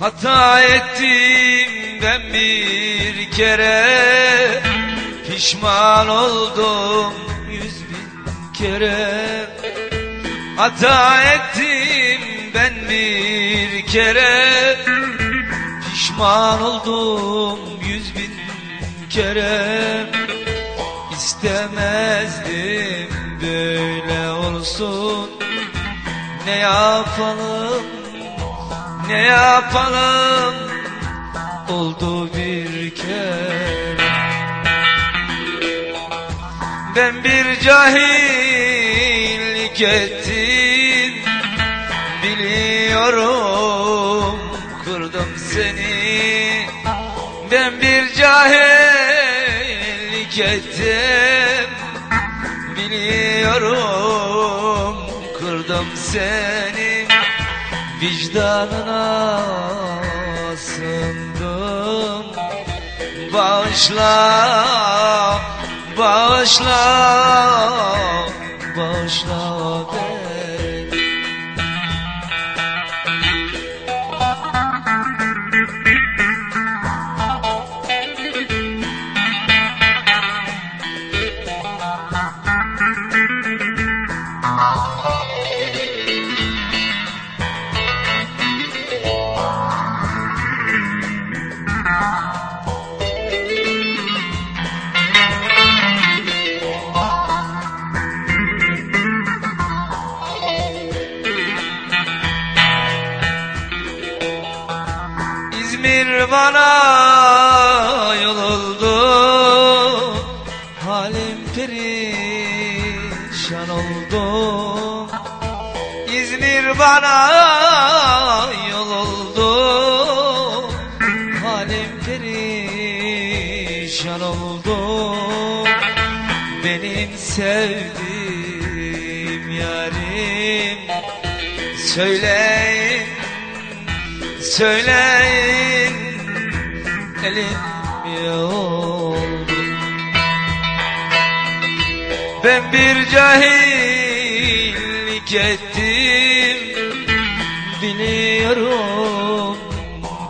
Hata ettim ben bir kere. Pişman oldum yüz bin kere. Hata ettim ben bir kere. Pişman oldum yüz bin kere. İstemezdim böyle olsun. Ne yapalım ne yapalım? Oldu bir kere. Ben bir cahillik ettim. Biliyorum kırdım seni. Ben bir cahillik ettim. Biliyorum kırdım seni Vicdanına sındım Bağışla, bağışla, bağışla beni İzmir bana yol oldu. Halim perişan oldu. İzmir bana yol oldu. Halim perişan oldu. Benim sevdiğim yarim. Söyleyin Söyleyin elim yoldu Ben bir cahillik ettim. Biliyorum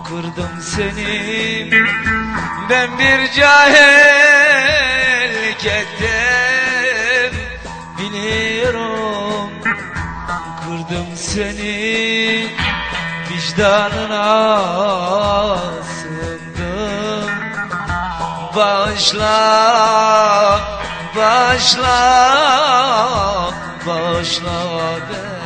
kırdım seni. Ben bir cahillik ettim. Biliyorum kırdım seni. Vicdanına Başla, başla, başla beni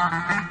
Uh-huh.